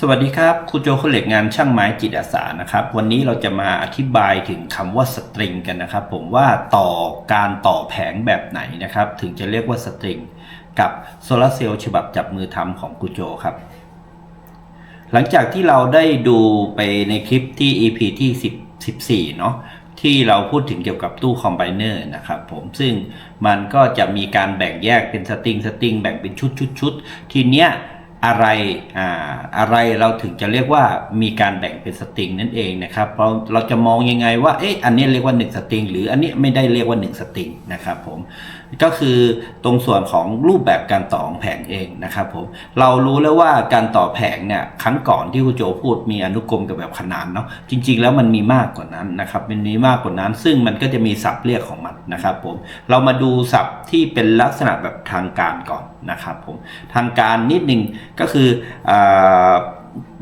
สวัสดีครับครูโจคนเหล็กงานช่างไม้จิตอาสานะครับ วันนี้เราจะมาอธิบายถึงคำว่าสตริงกันนะครับ ผมว่าต่อการต่อแผงแบบไหนนะครับ ถึงจะเรียกว่าสตริง กับโซลาเซลล์ฉบับจับมือทำของครูโจครับ หลังจากที่เราได้ดูไปในคลิปที่ EP ที่10 14 เนาะที่เราพูดถึงเกี่ยวกับตู้คอมไบเนอร์นะครับผมซึ่งมันก็จะมีการแบ่งแยกเป็นสตริงสตริงแบ่งเป็นชุดชุดชุดทีเนี้ย อะไรอ่าอะไรเราถึงจะเรียกว่ามีการแบ่งเป็นสตริงนั่นเองนะครับเราเราจะมองยังไงว่าเอ๊ะอันนี้เรียกว่า1สตริงหรืออันนี้ไม่ได้เรียกว่า1สตริงนะครับผมก็คือตรงส่วนของรูปแบบการต่อของแผงเองนะครับผมเรารู้แล้วว่าการต่อแผงเนี่ยครั้งก่อนที่ครูโจพูดมีอนุกรมกับแบบขนานเนาะจริง ๆ แล้วมันมีมากกว่านั้นนะครับมันมีมากกว่านั้น ซึ่งมันก็จะมีศัพท์เรียกของมันนะครับผมเรามาดูศัพท์ที่เป็นลักษณะแบบทางการก่อนนะครับผมทางการนิดนึงก็คืออ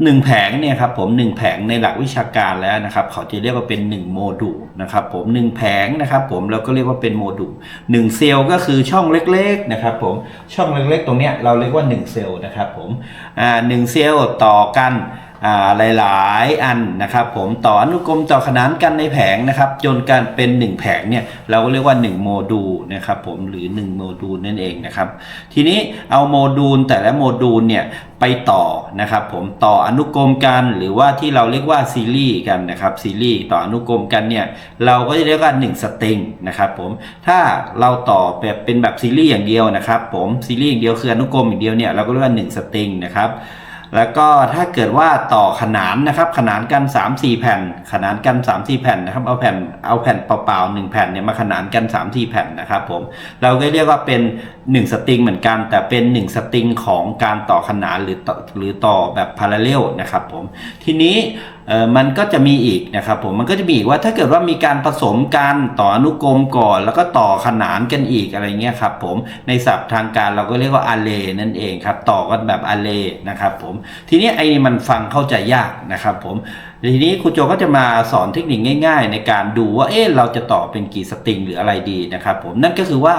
หนึ่งแผงเนี่ยครับผมหนึ่งแผงในหลักวิชาการแล้วนะครับเขาจะเรียกว่าเป็น 1 โมดูลนะครับผมหนึ่งแผงนะครับผมเราก็เรียกว่าเป็นโมดูลหนึ่งเซลล์ก็คือช่องเล็กๆนะครับผมช่องเล็กๆ ตรงเนี้ยเราเรียกว่า 1 เซลล์นะครับผมอ่าหนึ่งเซลล์ต่อกัน หลายๆ อันนะครับผมต่ออนุกรมต่อขนานกันในแผงนะครับ จนกันเป็น 1 แผงเนี่ยเราก็เรียกว่า 1 โมดูลนะครับผมหรือ 1 โมดูลนั่นเองนะครับทีนี้เอาโมดูลแต่ละโมดูลเนี่ยไปต่อนะครับผมต่ออนุกรมกันหรือว่าที่เราเรียกว่าซีรีส์กันนะครับซีรีส์ต่ออนุกรมกันเนี่ยเราก็จะเรียกว่า1สตริงนะครับผมถ้าเราต่อแบบเป็นแบบซีรีส์อย่างเดียวนะครับผมซีรีส์อย่างเดียวคืออนุกรมอย่างเดียวเนี่ยเราก็เรียกว่า1สตริงนะครับ แล้วก็ถ้าเกิดว่าต่อขนานนะครับขนานกัน 3 4 แผ่น ขนานกัน 3 4 แผ่นนะครับเอาแผ่นเอาแผ่นเปล่าๆ1แผ่นเนี่ยมาขนานกัน 3 4 แผ่นนะครับผมเราก็เรียกว่าเป็น 1 สตริงเหมือนกัน แต่เป็น 1 สตริงของการต่อขนานหรือต่อหรือต่อแบบพาราเรลนะครับผมทีนี้ มันก็จะมีอีกนะครับผมมันก็จะมีอีกว่าถ้าเกิดว่ามีการผสมกันต่ออนุกรมก่อน แล้วก็ต่อขนานกันอีกอะไรเงี้ยครับผมในศัพท์ทางการเราก็เรียกว่าอาร์เรนั่นเองครับต่อกันแบบอาร์เรนะครับผมทีนี้ไอ้นี่มันฟังเข้าใจยากนะครับผม ทีนี้ครูโจก็จะมาสอนเทคนิคง่าย ๆ ในการดูว่าเอ๊ะเราจะต่อเป็นกี่สตริงหรืออะไรดีนะครับผมนั่นก็คือว่า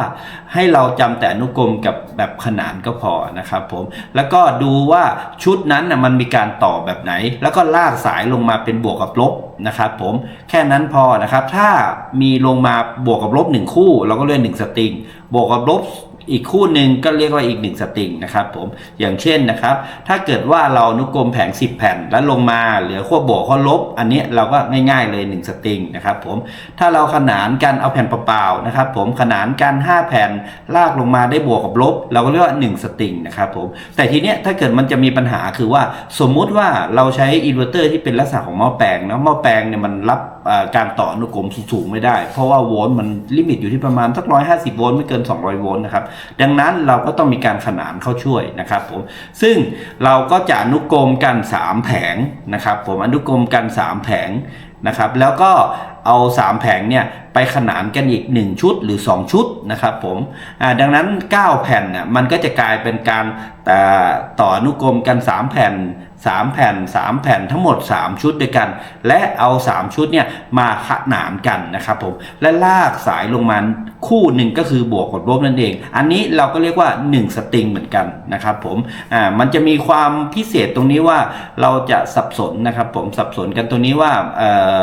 ให้เราจำแต่อนุกรมกับแบบขนานก็พอนะครับผมแล้วก็ดูว่าชุดนั้นนะมันมีการต่อแบบไหน แล้วก็ลากสายลงมาเป็นบวกกับลบนะครับผมแค่นั้นพอนะครับถ้ามีลงมาบวกกับลบหนึ่งคู่ เราก็เรียกหนึ่งสตริงบวกกับลบ อีกคู่หนึ่งก็เรียกว่าอีกหนึ่งสตริงนะครับผมอย่างเช่นนะครับ ถ้าเกิดว่าเรานุกรมแผง 10 แผ่นแล้วลงมาเหลือขั้วบวกขั้วลบ อันนี้เราก็ง่ายๆเลย 1 สตริงนะครับผมถ้าเราขนานกันเอาแผ่นเปล่าๆนะครับผมขนานกัน 5 แผ่นลากลงมาได้บวกกับลบ เราก็เรียกว่า 1 สตริงนะครับผมแต่ทีเนี้ยถ้าเกิดมันจะมีปัญหาคือว่าสมมุติว่าเราใช้อินเวอร์เตอร์ที่เป็นลักษณะของหม้อแปลงนะหม้อแปลงเนี่ยมันรับการต่ออนุกรมสูงๆไม่ได้ เพราะว่าโวลต์มันลิมิตอยู่ที่ประมาณสัก150โวลต์ไม่เกิน 200 โวลต์นะครับดังนั้นเราก็ต้องมีการขนานเข้าช่วยนะครับผมซึ่งเราก็จะอนุกรมกัน 3 แผงนะครับผมอนุกรมกัน 3 แผงนะครับแล้วก็เอา 3 แผงเนี่ยไปขนานกันอีก 1 ชุดหรือ 2 ชุดนะครับผมดังนั้น 9 แผ่นน่ยมันก็จะกลายเป็นการต่ออนุกรมกัน 3 แผ่น 3 แผ่น 3 แผ่นทั้งหมด 3 ชุดด้วยกัน และเอา 3 ชุดเนี่ยมาขนานกันนะครับผมและลากสายลงมาคู่หนึ่งก็คือบวกกับลบนั่นเอง อันนี้เราก็เรียกว่า 1 สตริงเหมือนกันนะครับผมอ่ามันจะมีความพิเศษตรงนี้ว่าเราจะสับสนนะครับผมสับสนกันตรงนี้ว่าเอ่อ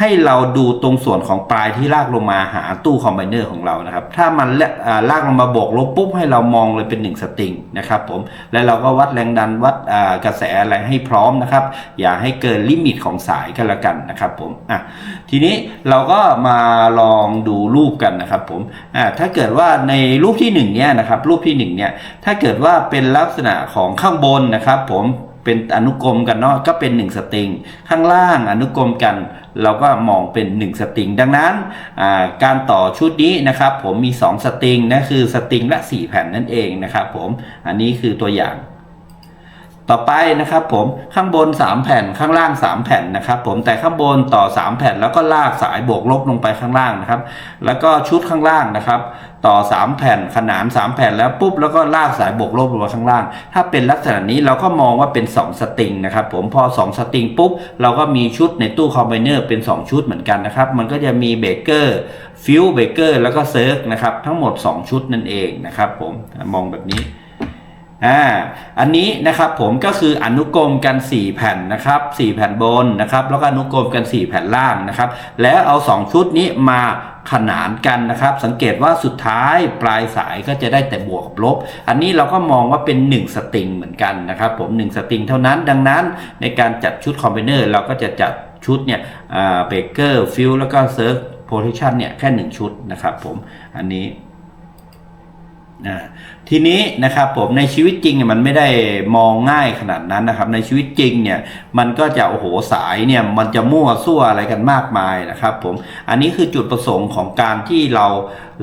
ให้เราดูตรงส่วนของปลายที่ลากลงมาหาตู้คอมไบเนอร์ของเรานะครับ ถ้ามันละอ่าลากลงมาบวกลบปุ๊บให้เรามองเลยเป็น1สตริงนะครับผม และเราก็วัดแรงดันวัดกระแสอะไรให้พร้อมนะครับ อย่าให้เกินลิมิตของสายกันละกันนะครับผมอะทีนี้เราก็มาลองดูรูปกันนะครับผมอ่าถ้าเกิดว่าในรูปที่1เนี่ยนะครับรูปที่1เนี่ยถ้าเกิดว่าเป็นลักษณะของข้างบนนะครับผมเป็นอนุกรมกันเนาะก็เป็น1สตริงข้างล่างอนุกรมกัน เราก็มองเป็น 1 สตริง ดังนั้นการต่อชุดนี้นะครับ ผมมี 2 สตริงนะคือสตริงละ 4 แผ่นนั่นเองนะครับผมอันนี้คือตัวอย่างต่อไปนะครับผมข้างบน 3 แผ่นข้างล่าง 3 แผ่นนะครับผมแต่ข้างบนต่อ 3 แผ่นแล้วก็ลากสายบวกลบลงไปข้างล่างนะครับ แล้วก็ชุดข้างล่างนะครับ ต่อ 3 แผ่นขนาน3แผ่นแล้วปุ๊บแล้วก็ลากสายบวกลบลงมาข้างล่าง ถ้าเป็นลักษณะนี้เราก็มองว่าเป็น 2 สตริงนะครับผมพอ 2 สตริงปุ๊บเราก็มีชุดในตู้คอมไบเนอร์เป็น 2 ชุดเหมือนกันนะครับ มันก็จะมีเบเกอร์ฟิวเบเกอร์แล้วก็เซิร์กนะครับทั้งหมด 2 ชุดนั่นเองนะครับผมมองแบบนี้ อ่าอันนี้นะครับผมก็คืออนุกรมกัน 4 แผ่นนะครับ4แผ่นบนนะครับแล้วก็อนุกรมกัน 4 แผ่นล่างนะครับ แล้วเอา 2 ชุดนี้มาขนานกันนะครับ สังเกตว่าสุดท้ายปลายสายก็จะได้แต่บวกกับลบ อันนี้เราก็มองว่าเป็น 1 สตริงเหมือนกันนะครับ ผม 1 สตริงเท่านั้นดังนั้นในการจัดชุดคอมเบเนอร์เราก็จะจัดชุดเนี่ยเบเกอร์ฟิลแล้วก็เซิร์ฟโพซิชันเนี่ยแค่ 1 ชุดนะครับผมอันนี้อ่า ทีนี้นะครับผมในชีวิตจริงเนี่ยมันไม่ได้มองง่ายขนาดนั้นนะครับในชีวิตจริงเนี่ยมันก็จะโอ้โหสายเนี่ยมันจะมั่วซั่วอะไรกันมากมายนะครับผมอันนี้คือจุดประสงค์ของการที่เรา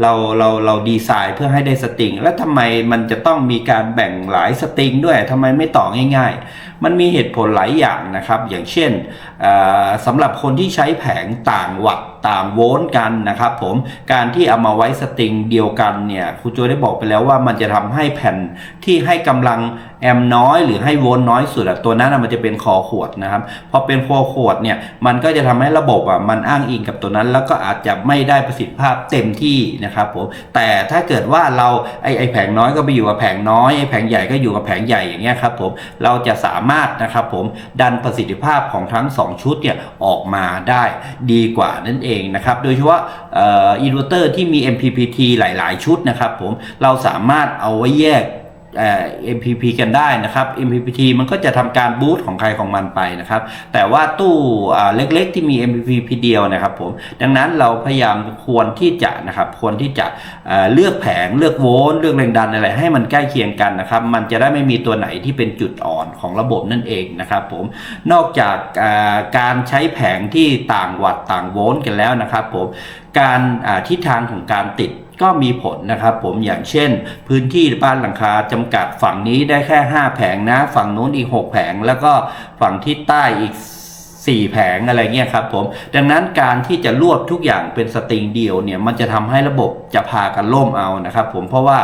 เราเราเราดีไซน์เพื่อให้ได้สตริง แล้วทำไมมันจะต้องมีการแบ่งหลายสตริงด้วยทำไมไม่ต่อง่าย ๆ มันมีเหตุผลหลายอย่างนะครับ อย่างเช่นสำหรับคนที่ใช้แผงต่างวัตต่างโวลต์กันนะครับผมการที่เอามาไว้สตริงเดียวกันเนี่ยครูโจได้บอกไปแล้วว่ามันจะททำให้แผ่นที่ให้กำลังแอมน้อยหรือให้โวลต์น้อยสุดตัวนั้นมันจะเป็นคอขวดนะครับพอเป็นคอขวดเนี่ยมันก็จะทำให้ระบบอะมันอ้างอิงกับตัวนั้น แล้วก็อาจจะไม่ได้ประสิทธิภาพเต็มที่นะครับผมแต่ถ้าเกิดว่าเราไอไอแผงน้อยก็ไปอยู่กับแผงน้อยไอแผงใหญ่ก็อยู่กับแผงใหญ่อย่างเงี้ยครับผมเราจะสามารถนะครับผมดันประสิทธิภาพของทั้ง 2 ชุดเนี่ยออกมาได้ดีกว่านั่นเองนะครับโดยเฉพาะอินเวอร์เตอร์ที่มี MPPT หลาย ๆ ชุดนะครับผมเราสามารถเอาไว้แยก MPP กันได้นะครับ MPPT มันก็จะทำการบูตของใครของมันไปนะครับ แต่ว่าตู้เล็กๆ ที่มี MPP เดียวนะครับผม ดังนั้นเราพยายามควรที่จะนะครับ ควรที่จะเลือกแผง เลือกโวลต์ เลือกแรงดันอะไรให้มันใกล้เคียงกันนะครับ มันจะได้ไม่มีตัวไหนที่เป็นจุดอ่อนของระบบนั่นเองนะครับผม นอกจากการใช้แผงที่ต่างวัตต์ต่างโวลต์กันแล้วนะครับผม การทิศทางของการติด ก็มีผลนะครับผมอย่างเช่น พื้นที่บ้านหลังคาจำกัดฝั่งนี้ได้แค่ 5 แผงนะ ฝั่งนู้นอีก 6 แผง แล้วก็ฝั่งที่ใต้อีก 4 แผงอะไรเงี้ยครับผม ดังนั้นการที่จะรวบทุกอย่างเป็นสตริงเดียวเนี่ยมันจะทำให้ระบบจะพากันล่มเอานะครับผมเพราะว่า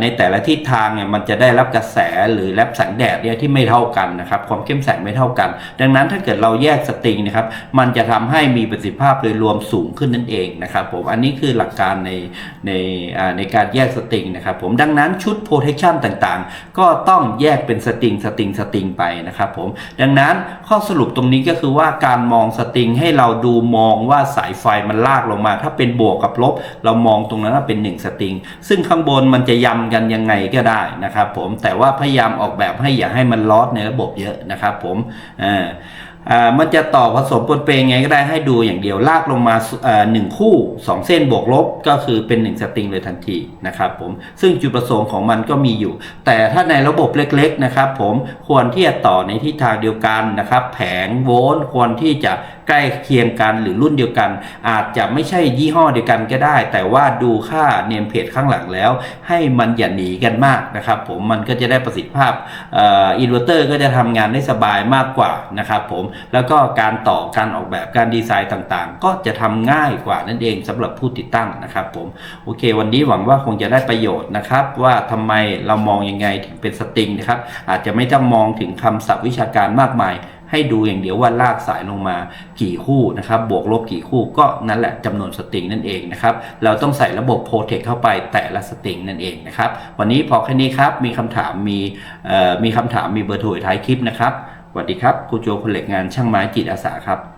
ในแต่ละทิศทางเนี่ยมันจะได้รับกระแสหรือรับแสงแดดเนี่ยที่ไม่เท่ากันนะครับความเข้มแสงไม่เท่ากัน ดังนั้นถ้าเกิดเราแยกสตริงนะครับมันจะทำให้มีประสิทธิภาพโดยรวมสูงขึ้นนั่นเองนะครับผมอันนี้คือหลักการในในในการแยกสตริงนะครับผมดังนั้นชุด protection ต่างๆ ก็ต้องแยกเป็นสตริงสตริงสตริงไปนะครับผมดังนั้นข้อสรุปตรงนี้ก็คือว่าการมองสตริงให้เราดูมองว่าสายไฟมันลากลงมา ถ้าเป็นบวกกับลบ เรามองตรงนั้นว่าเป็น 1 สตริง ซึ่งข้างบนมันจะยำกันยังไงก็ได้นะครับผมแต่ว่าพยายามออกแบบให้อย่าให้มันลอดในระบบเยอะนะครับผมอ่า มันจะต่อผสมปนเปไงก็ได้ให้ดูอย่างเดียวลากลงมาหนึ่งคู่ 2 เส้นบวกลบก็คือเป็น 1 สตริงเลยทันทีนะครับผมซึ่งจุดประสงค์ของมันก็มีอยู่ แต่ถ้าในระบบเล็กๆนะครับผมควรที่จะต่อในทิศทางเดียวกันนะครับ แผงโวลต์ควรที่จะ ใกล้เคียงกันหรือรุ่นเดียวกัน อาจจะไม่ใช่ยี่ห้อเดียวกันก็ได้ แต่ว่าดูค่าเนมเพจข้างหลังแล้ว ให้มันอย่าหนีกันมากนะครับผมมันก็จะได้ประสิทธิภาพอินเวอร์เตอร์ก็จะทำงานได้สบายมากกว่านะครับผมแล้วก็การต่อการออกแบบการดีไซน์ต่างๆ ก็จะทำง่ายกว่านั่นเองสำหรับผู้ติดตั้งนะครับผมโอเค วันนี้หวังว่าคงจะได้ประโยชน์นะครับว่าทำไมเรามองยังไงถึงเป็นสตริงนะครับอาจจะไม่ต้องมองถึงคำศัพท์วิชาการมากมาย ให้ดูอย่างเดียวว่าลากสายลงมากี่คู่นะครับบวกลบกี่คู่ก็นั่นแหละจำนวนสตริงนั่นเองนะครับเราต้องใส่ระบบโปรเทคเข้าไปแต่ละสตริงนั่นเองนะครับวันนี้พอแค่นี้ครับมีคำถามมีมีคำถามมีเบอร์โทรท้ายคลิปนะครับสวัสดีครับครูโจคนเหล็กงานช่างไม้จิตอาสาครับ